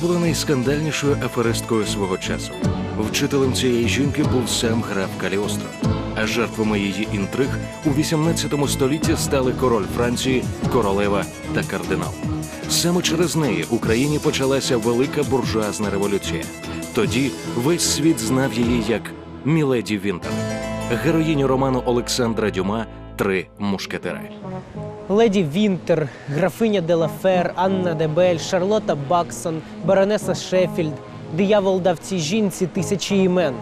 Була найскандальнішою аферисткою свого часу. Вчителем цієї жінки був сам граф Каліостро. А жертвами її інтриг у 18 столітті стали король Франції, королева та кардинал. Саме через неї в Україні почалася велика буржуазна революція. Тоді весь світ знав її як Міледі Вінтер, героїню роману Олександра Дюма Три мушкетери. Леді Вінтер, графиня Делафер, Анна Дебель, Шарлота Баксон, баронеса Шеффільд, диявол дав цій жінці тисячі імен.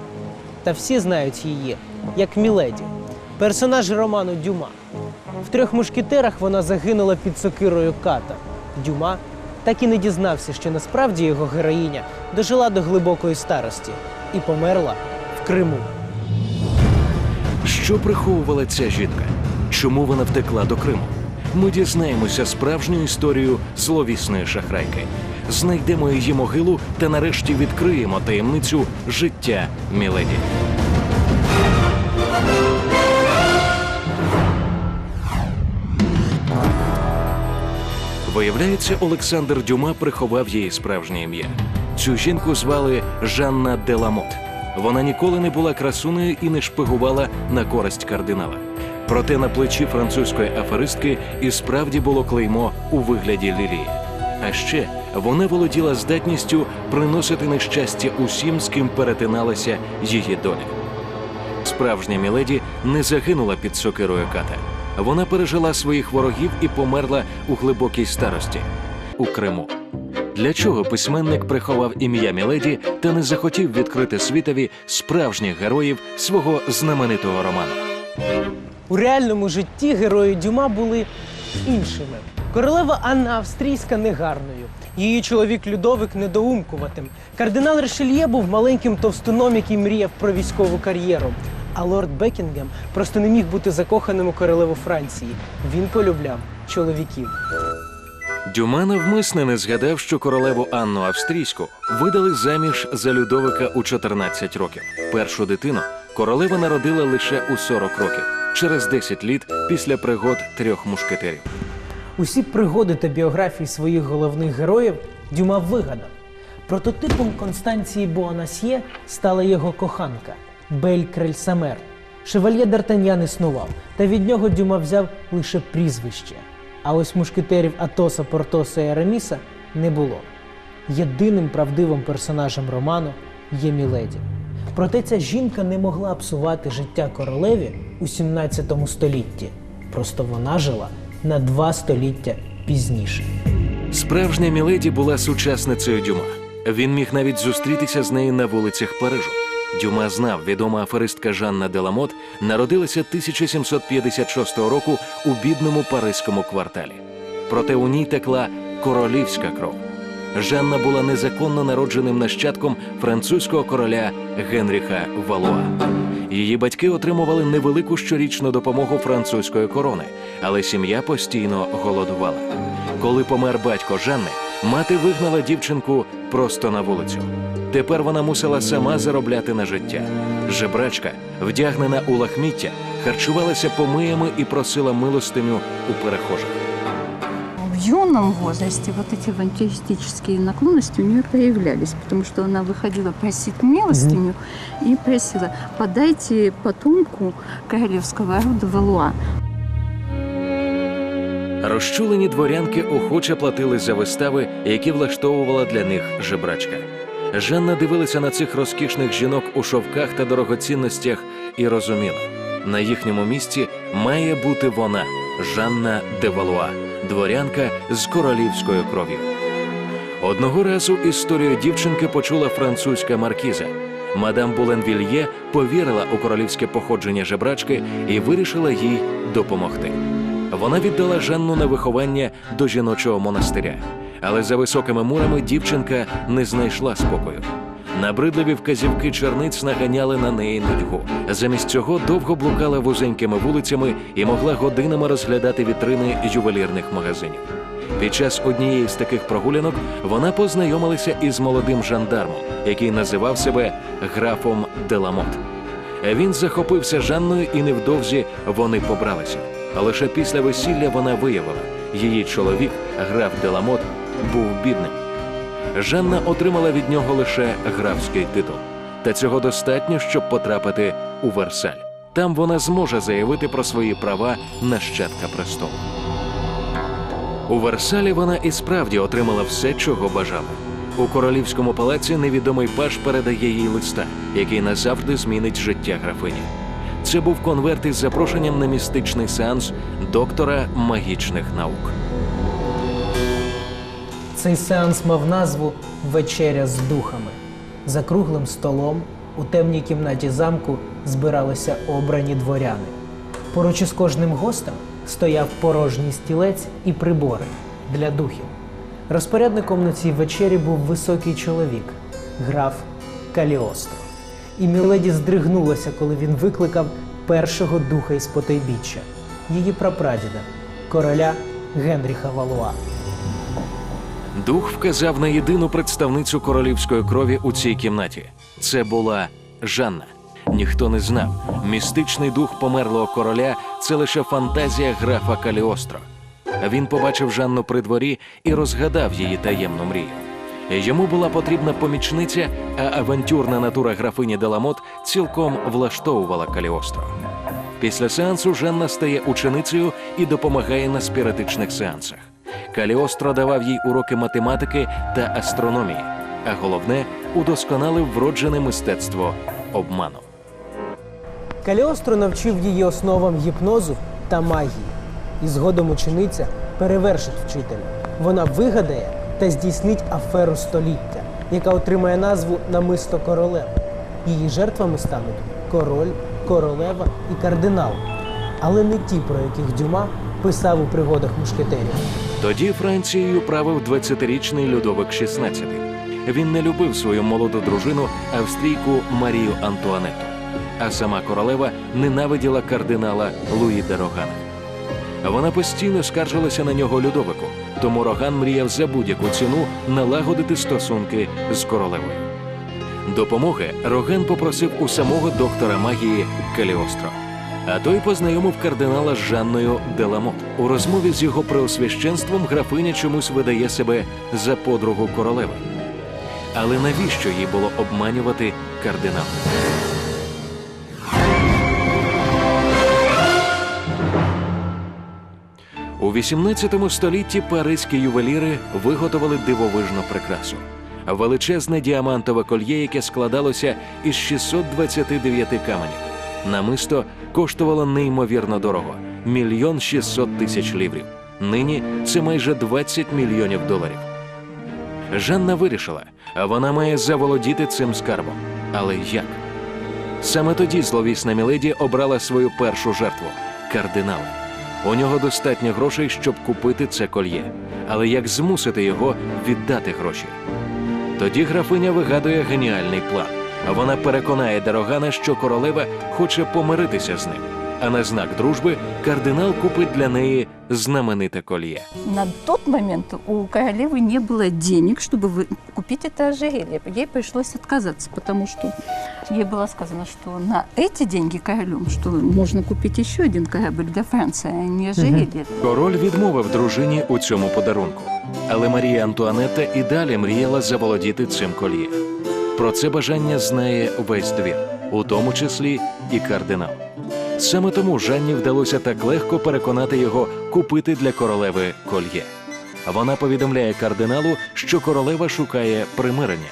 Та всі знають її як Міледі, персонаж роману Дюма. В трьох мушкетерах вона загинула під сокирою ката. Дюма так і не дізнався, що насправді його героїня дожила до глибокої старості і померла в Криму. Що приховувала ця жінка? Чому вона втекла до Криму? Ми дізнаємося справжню історію зловісної шахрайки. Знайдемо її могилу та нарешті відкриємо таємницю життя Міледі. Виявляється, Олександр Дюма приховав її справжнє ім'я. Цю жінку звали Жанна Деламот. Вона ніколи не була красунею і не шпигувала на користь кардинала. Проте на плечі французької аферистки і справді було клеймо у вигляді лілії. А ще вона володіла здатністю приносити нещастя усім, з ким перетиналася її доля. Справжня Міледі не загинула під сокирою ката. Вона пережила своїх ворогів і померла у глибокій старості у Криму. Для чого письменник приховав ім'я Міледі та не захотів відкрити світові справжніх героїв свого знаменитого роману? У реальному житті герої Дюма були іншими. Королева Анна Австрійська негарною, її чоловік Людовик недоумкуватим. Кардинал Ришельє був маленьким товстуном, який мріяв про військову кар'єру. А лорд Бекінгем просто не міг бути закоханим у королеву Франції. Він полюбляв чоловіків. Дюма навмисне не згадав, що королеву Анну Австрійську видали заміж за Людовика у 14 років. Першу дитину королева народила лише у 40 років, через 10 літ після пригод трьох мушкетерів. Усі пригоди та біографії своїх головних героїв Дюма вигадав. Прототипом Констанції Буанасьє стала його коханка Бель Крельсамер. Шевальє Д'Артаньян існував, та від нього Дюма взяв лише прізвище. А ось мушкетерів Атоса, Портоса і Араміса не було. Єдиним правдивим персонажем роману є Міледі. Проте ця жінка не могла псувати життя королеві у 17 столітті. Просто вона жила на два століття пізніше. Справжня Міледі була сучасницею Дюма. Він міг навіть зустрітися з нею на вулицях Парижу. Дюма знав, відома аферистка Жанна Деламот народилася 1756 року у бідному паризькому кварталі. Проте у ній текла королівська кров. Жанна була незаконно народженим нащадком французького короля Генріха Валуа. Її батьки отримували невелику щорічну допомогу французької корони, але сім'я постійно голодувала. Коли помер батько Жанни, мати вигнала дівчинку просто на вулицю. Тепер вона мусила сама заробляти на життя. Жебрачка, вдягнена у лахміття, харчувалася помиями і просила милостиню у перехожих В юном возрасте вот эти авантюристические наклонности у нее появлялись, потому что она выходила просить милостыню и просила, подайте потомку королевского рода Валуа. Розчулені дворянки охоче платили за вистави, які влаштовувала для них жебрачка. Жанна дивилася на цих розкішних жінок у шовках та дорогоцінностях і розуміла, на їхньому місці має бути вона, Жанна де Валуа, дворянка з королівською кров'ю. Одного разу історію дівчинки почула французька маркіза. Мадам Буленвільє повірила у королівське походження жебрачки і вирішила їй допомогти. Вона віддала Жанну на виховання до жіночого монастиря, але за високими мурами дівчинка не знайшла спокою. Набридливі вказівки черниць наганяли на неї нудьгу. Замість цього довго блукала вузенькими вулицями і могла годинами розглядати вітрини ювелірних магазинів. Під час однієї з таких прогулянок вона познайомилася із молодим жандармом, який називав себе графом Деламот. Він захопився Жанною, і невдовзі вони побралися. Лише після весілля вона виявила, її чоловік, граф Деламот, був бідним. Жанна отримала від нього лише графський титул. Та цього достатньо, щоб потрапити у Версаль. Там вона зможе заявити про свої права нащадка престолу. У Версалі вона і справді отримала все, чого бажала. У королівському палаці невідомий паж передає їй листа, який назавжди змінить життя графині. Це був конверт із запрошенням на містичний сеанс доктора магічних наук. Цей сеанс мав назву Вечеря з духами. За круглим столом у темній кімнаті замку збиралися обрані дворяни. Поруч із кожним гостем стояв порожній стілець і прибори для духів. Розпорядником на цій вечері був високий чоловік, граф Каліостро. І Міледі здригнулася, коли він викликав першого духа із потайбіччя, її прапрадіда, короля Генріха Валуа. Дух вказав на єдину представницю королівської крові у цій кімнаті. Це була Жанна. Ніхто не знав. Містичний дух померлого короля це лише фантазія графа Каліостро. Він побачив Жанну при дворі і розгадав її таємну мрію. Йому була потрібна помічниця, а авантюрна натура графині Деламот цілком влаштовувала Каліостро. Після сеансу Жанна стає ученицею і допомагає на спіритичних сеансах. Каліостро давав їй уроки математики та астрономії, а головне удосконалив вроджене мистецтво обману. Каліостро навчив її основам гіпнозу та магії, і згодом учениця перевершить вчителя. Вона вигадає та здійснить аферу століття, яка отримає назву Намисто королеви. Її жертвами стануть король, королева і кардинал, але не ті, про яких Дюма писав у пригодах мушкетерів. Тоді Францією правив 20-річний Людовик XVI. Він не любив свою молоду дружину, австрійку Марію Антуанетту. А сама королева ненавиділа кардинала Луї де Рогана. Вона постійно скаржилася на нього Людовику, тому Роган мріяв за будь-яку ціну налагодити стосунки з королевою. Допомоги Роген попросив у самого доктора магії Каліостро. А той познайомив кардинала з Жанною Деламот. У розмові з його преосвященством графиня чомусь видає себе за подругу королеви. Але навіщо їй було обманювати кардинала? У 18 столітті паризькі ювеліри виготовили дивовижну прикрасу. Величезне діамантове кольє, яке складалося із 629 каменів. Намисто коштувало неймовірно дорого мільйон 600 тисяч ліврів. Нині це майже 20 мільйонів доларів. Жанна вирішила, вона має заволодіти цим скарбом. Але як? Саме тоді зловісна Міледі обрала свою першу жертву кардинала. У нього достатньо грошей, щоб купити це кольє. Але як змусити його віддати гроші? Тоді графиня вигадує геніальний план. Вона переконає Дорогана, що королева хоче помиритися з ним. А на знак дружби кардинал купить для неї знамените кольє. На тот момент у королевы не было денег, чтобы вы- купить это ожерелье. Ей пришлось отказаться, потому что ей было сказано, что на эти деньги королем, что можно купить еще один корабль для Франции, а не ожерелье. Король відмовив дружині у цьому подарунку. Але Марія Антуанетта і далі мріяла заволодіти цим кольє. Про це бажання знає весь двір, у тому числі і кардинал. Саме тому Жанні вдалося так легко переконати його купити для королеви кольє. Вона повідомляє кардиналу, що королева шукає примирення.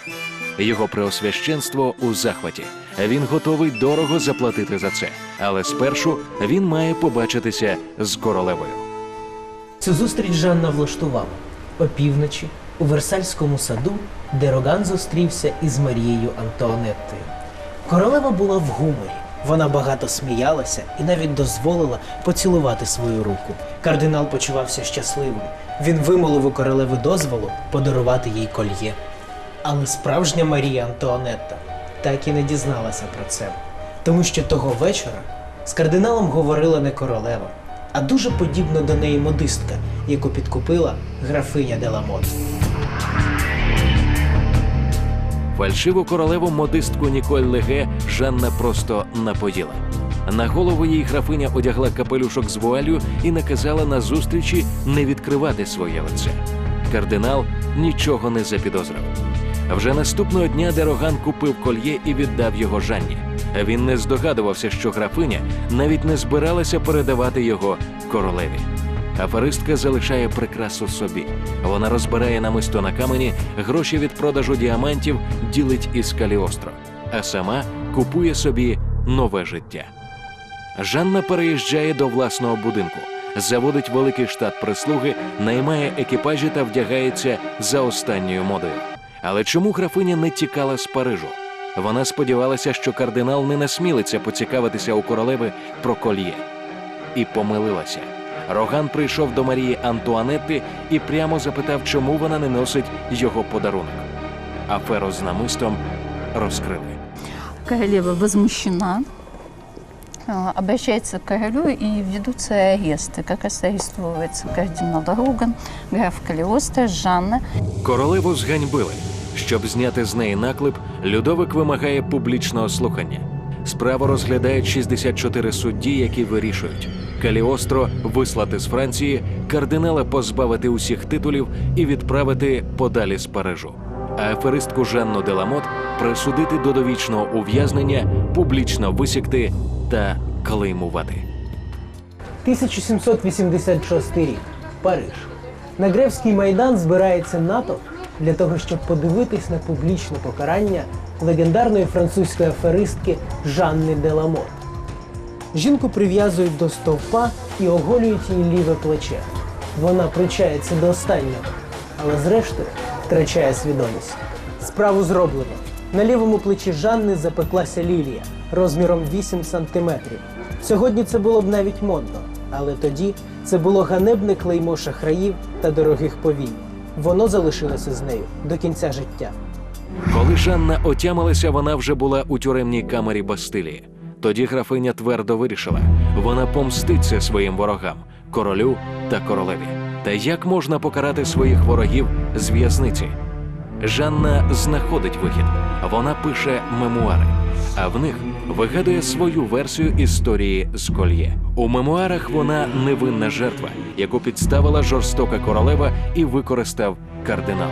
Його преосвященство у захваті. Він готовий дорого заплатити за це. Але спершу він має побачитися з королевою. Цю зустріч Жанна влаштувала опівночі у Версальському саду, де Роган зустрівся із Марією Антуанеттою. Королева була в гуморі. Вона багато сміялася і навіть дозволила поцілувати свою руку. Кардинал почувався щасливим. Він вимолив у королеви дозволу подарувати їй кольє. Але справжня Марія Антуанетта так і не дізналася про це, тому що того вечора з кардиналом говорила не королева, а дуже подібна до неї модистка, яку підкупила графиня Деламот. Фальшиву королеву модистку Ніколь Леге Жанна просто напоїла. На голову їй графиня одягла капелюшок з вуалью і наказала на зустрічі не відкривати своє лице. кардинал нічого не запідозрив. Вже наступного дня Дероган купив кольє і віддав його Жанні. Він не здогадувався, що графиня навіть не збиралася передавати його королеві. Аферистка залишає прикрасу собі. Вона розбирає намисто на камені, гроші від продажу діамантів ділить із Каліостро, а сама купує собі нове життя. Жанна переїжджає до власного будинку, заводить великий штат прислуги, наймає екіпажі та вдягається за останньою модою. Але чому графиня не тікала з Парижу? Вона сподівалася, що кардинал не насмілиться поцікавитися у королеви про кольє. І помилилася. Роган прийшов до Марії Антуанетти і прямо запитав, чому вона не носить його подарунок. Аферу з намистом розкрили. Королева возмущена, а, обращается к королю и ведутся аресты. Как раз арестовывается кардинал Роган, граф Калиостро, Жанна. Королеву зганьбили. Щоб зняти з неї наклеп, Людовик вимагає публічного слухання. Справу розглядають 64 судді, які вирішують Каліостро вислати з Франції, кардинала позбавити усіх титулів і відправити подалі з Парижу. А аферистку Жанну Деламот присудити до довічного ув'язнення, публічно висікти та клеймувати. 1786 рік. Париж. На Гревський майдан збирається натовп для того, щоб подивитись на публічне покарання легендарної французької аферистки Жанни Деламот. Жінку прив'язують до стовпа і оголюють її ліве плече. Вона пручається до останнього, але зрештою втрачає свідомість. Справу зроблено. На лівому плечі Жанни запеклася лілія розміром 8 сантиметрів. Сьогодні це було б навіть модно, але тоді це було ганебне клеймо шахраїв та дорогих повій. Воно залишилося з нею до кінця життя. Коли Жанна отямилася, вона вже була у тюремній камері Бастилії. Тоді графиня твердо вирішила, вона помститься своїм ворогам, королю та королеві. Та як можна покарати своїх ворогів з в'язниці? Жанна знаходить вихід. Вона пише мемуари, а в них вигадує свою версію історії з кольє. У мемуарах вона невинна жертва, яку підставила жорстока королева і використав кардинал.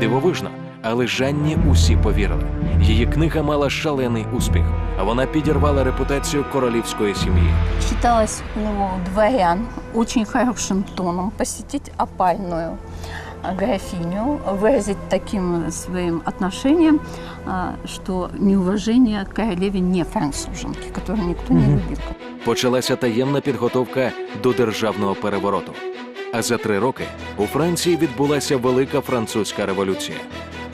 Дивовижно, але Жанні усі повірили. Її книга мала шалений успіх, а вона підірвала репутацію королівської сім'ї. Считалось у дворян очень хорошим тоном посетить опальную а, графиню, выразить таким своим отношением, а, что неуважение к королеве не француженки, которую никто не Мгм. любит. Почалася таємна підготовка до державного перевороту. А за три роки у Франції відбулася велика французька революція.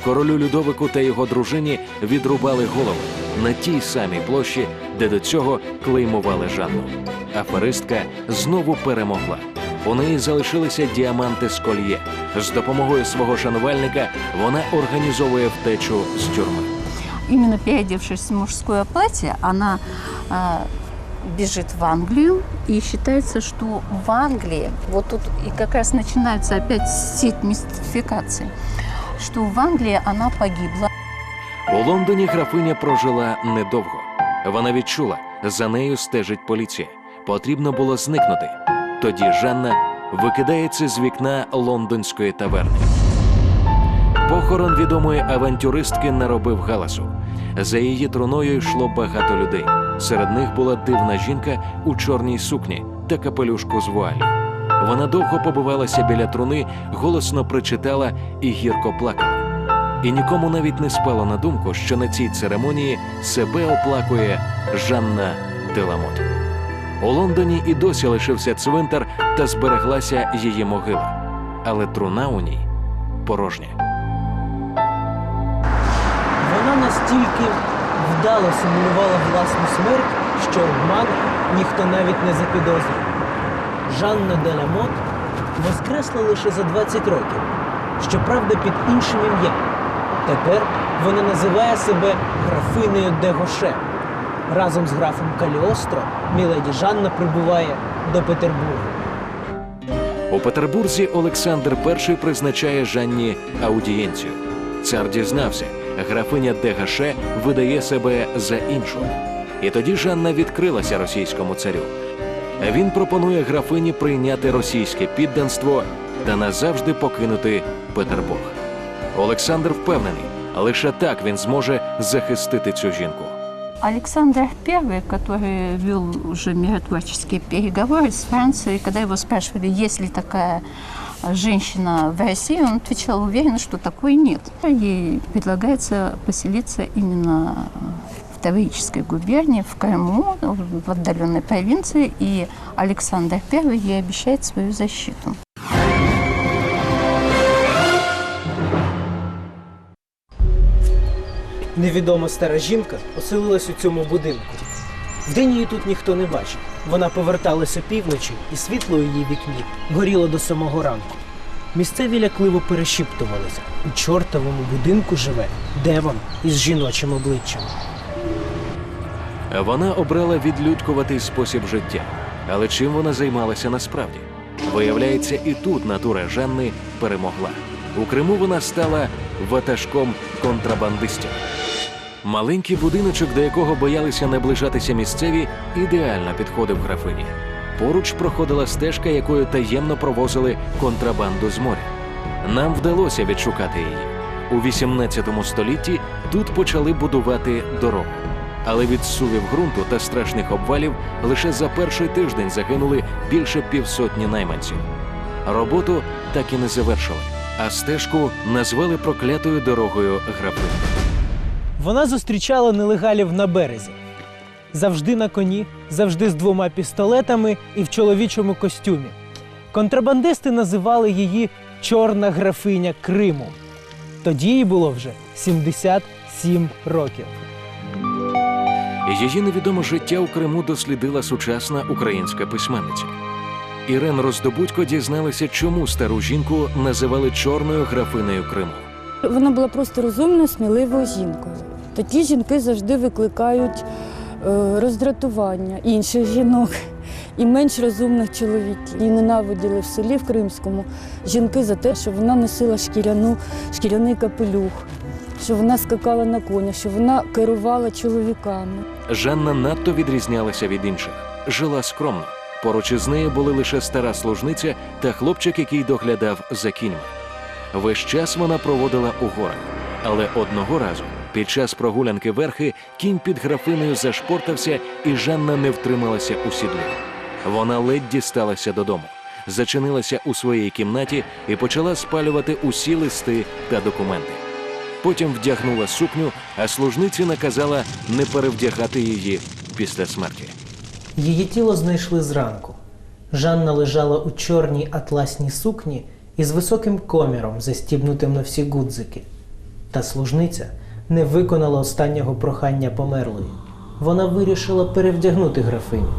Королю Людовику та його дружині відрубали голови на тій самій площі, де до цього клеймували Жанну. Аферистка знову перемогла. У неї залишилися діаманти з кольє. З допомогою свого шанувальника вона організовує втечу з тюрми. Именно переодевшись в мужское платье, она а, бежит в Англию, и считается, что в Англии, вот тут и как раз начинается опять сеть мистификаций, что в Англии она погибла. У Лондоні графиня прожила недовго. Вона відчула, за нею стежить поліція. Потрібно було зникнути. Тоді Жанна викидається з вікна лондонської таверни. Похорон відомої авантюристки наробив галасу. За її труною йшло багато людей. Серед них була дивна жінка у чорній сукні та капелюшку з вуаллю. Вона довго побивалася біля труни, голосно причитала і гірко плакала. І нікому навіть не спало на думку, що на цій церемонії себе оплакує Жанна Деламот. У Лондоні і досі лишився цвинтар та збереглася її могила, але труна у ній порожня. Вона настільки вдало симулювала власну смерть, що обман ніхто навіть не запідозрив. Жанна Деламот воскресла лише за 20 років, щоправда, під іншим ім'ям. Тепер вона називає себе графинею де Гоше. Разом з графом Каліостро міледі Жанна прибуває до Петербургу. У Петербурзі Олександр І призначає Жанні аудієнцію. Цар дізнався, графиня Дегаше видає себе за іншу. І тоді Жанна відкрилася російському царю. Він пропонує графині прийняти російське підданство та назавжди покинути Петербург. Олександр впевнений, лише так він зможе захистити цю жінку. Александр I, который вел уже миротворческие переговоры с Францией, когда его спрашивали, есть ли такая женщина в России, он отвечал уверенно, что такой нет. Ей предлагается поселиться именно в Таврической губернии, в Крыму, в отдаленной провинции, и Александр I ей обещает свою защиту. Невідома стара жінка оселилась у цьому будинку. Вдень її тут ніхто не бачив. Вона поверталася півночі, і світло у її вікні горіло до самого ранку. Місцеві лякливо перешіптувалися. У чортовому будинку живе демон із жіночим обличчям. Вона обрала відлюдкуватий спосіб життя. Але чим вона займалася насправді? Виявляється, і тут натура Жанни перемогла. У Криму вона стала ватажком контрабандистів. Маленький будиночок, до якого боялися наближатися місцеві, ідеально підходив графині. Поруч проходила стежка, якою таємно провозили контрабанду з моря. Нам вдалося відшукати її. У 18 столітті тут почали будувати дорогу. Але від сувів ґрунту та страшних обвалів лише за перший тиждень загинули більше півсотні найманців. Роботу так і не завершили, а стежку назвали проклятою дорогою графини. Вона зустрічала нелегалів на березі. Завжди на коні, завжди з двома пістолетами і в чоловічому костюмі. Контрабандисти називали її Чорна графиня Криму. Тоді їй було вже 77 років. Її невідоме життя у Криму дослідила сучасна українська письменниця. Ірен Роздобудько дізналася, чому стару жінку називали чорною графинею Криму. Вона була просто розумною, сміливою жінкою. Такі жінки завжди викликають е, роздратування інших жінок і менш розумних чоловіків. Її ненавиділи в селі в Кримському жінки за те, що вона носила шкіряну, шкіряний капелюх, що вона скакала на конях, що вона керувала чоловіками. Жанна надто відрізнялася від інших, жила скромно. Поруч із нею були лише стара служниця та хлопчик, який доглядав за кіньми. Весь час вона проводила у горах, але одного разу, під час прогулянки верхи, кінь під графинею зашпортався, і Жанна не втрималася у сідлі. Вона ледь дісталася додому, зачинилася у своїй кімнаті і почала спалювати усі листи та документи. Потім вдягнула сукню, а служниці наказала не перевдягати її після смерті. Її тіло знайшли зранку. Жанна лежала у чорній атласній сукні із високим коміром, застібнутим на всі гудзики. Та служниця не виконала останнього прохання померлої. Вона вирішила перевдягнути графиню,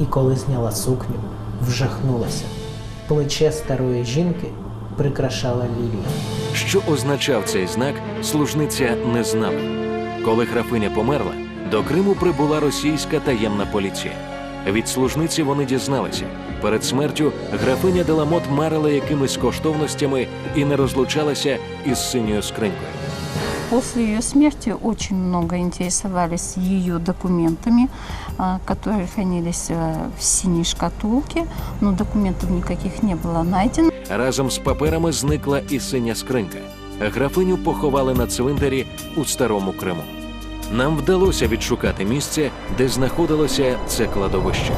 і коли зняла сукню, вжахнулася. Плече старої жінки прикрашала лілія. Що означав цей знак, служниця не знала. Коли графиня померла, до Криму прибула російська таємна поліція. Від служниці вони дізналися. Перед смертю графиня Деламот марила якимись коштовностями і не розлучалася із синьою скринькою. После ее смерти очень много интересовались ее документами, которые хранились в синей шкатулке, но документов никаких не было найдено. Разом з паперами зникла і синя скринька. Графиню поховали на цвинтарі у старому Криму. Нам вдалося відшукати місце, де знаходилося це кладовище.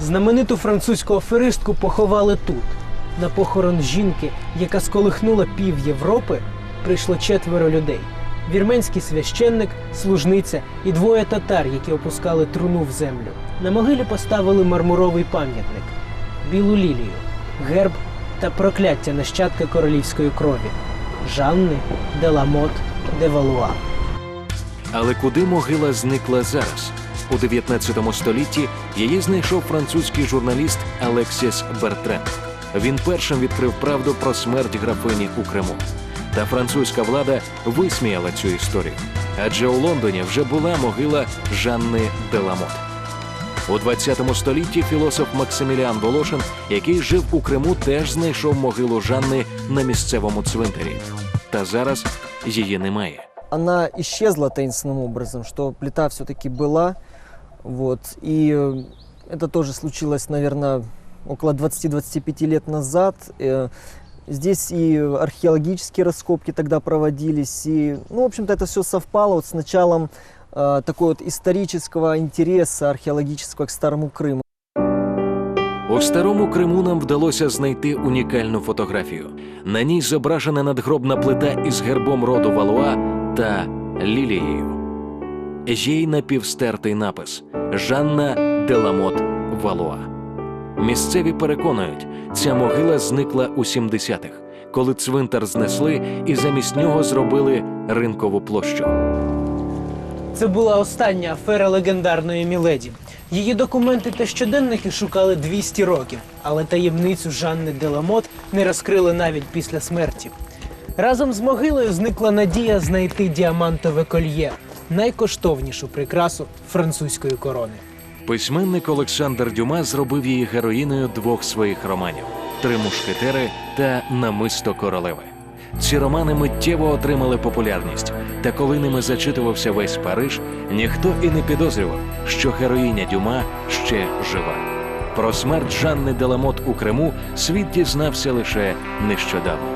Знамениту французьку аферистку поховали тут. На похорон жінки, яка сколихнула пів Європи, прийшло четверо людей: вірменський священник, служниця і двоє татар, які опускали труну в землю. На могилі поставили мармуровий пам'ятник, білу лілію, герб та прокляття нащадка королівської крові Жанни Деламот де Валуа. Але куди могила зникла зараз? У 19 столітті її знайшов французький журналіст Алексіс Бертрен. Він першим відкрив правду про смерть графині у Криму. Та французька влада висміяла цю історію. Адже у Лондоні вже була могила Жанни Деламот. У 20 столітті філософ Максиміліан Волошин, який жив у Криму, теж знайшов могилу Жанни на місцевому цвинтарі. Та зараз її немає. она исчезла таинственным образом, что плита все-таки была. Вот. И э, это тоже случилось, наверное, около 20-25 лет назад. Э, Здесь и археологические раскопки тогда проводились, и, ну, в общем-то, это все совпало вот с началом э, такой вот исторического интереса археологического к Старому Крыму. У старому Криму нам вдалося знайти унікальну фотографію. На ній зображена надгробна плита із гербом роду Валуа та лілією. Є й напівстертий напис Жанна Деламот Валуа. Місцеві переконують, ця могила зникла у 70-х, коли цвинтар знесли і замість нього зробили ринкову площу. Це була остання афера легендарної Міледі. Її документи та щоденники шукали 200 років, але таємницю Жанни Деламот не розкрили навіть після смерті. Разом з могилою зникла надія знайти діамантове кольє найкоштовнішу прикрасу французької корони. Письменник Олександр Дюма зробив її героїною двох своїх романів Три мушкетери та Намисто королеви. Ці романи миттєво отримали популярність, та коли ними зачитувався весь Париж, ніхто і не підозрював, що героїня Дюма ще жива. Про смерть Жанни Деламот у Криму світ дізнався лише нещодавно.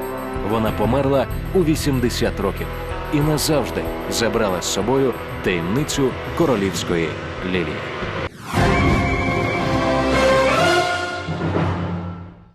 Вона померла у 80 років і назавжди забрала з собою таємницю королівської лілії.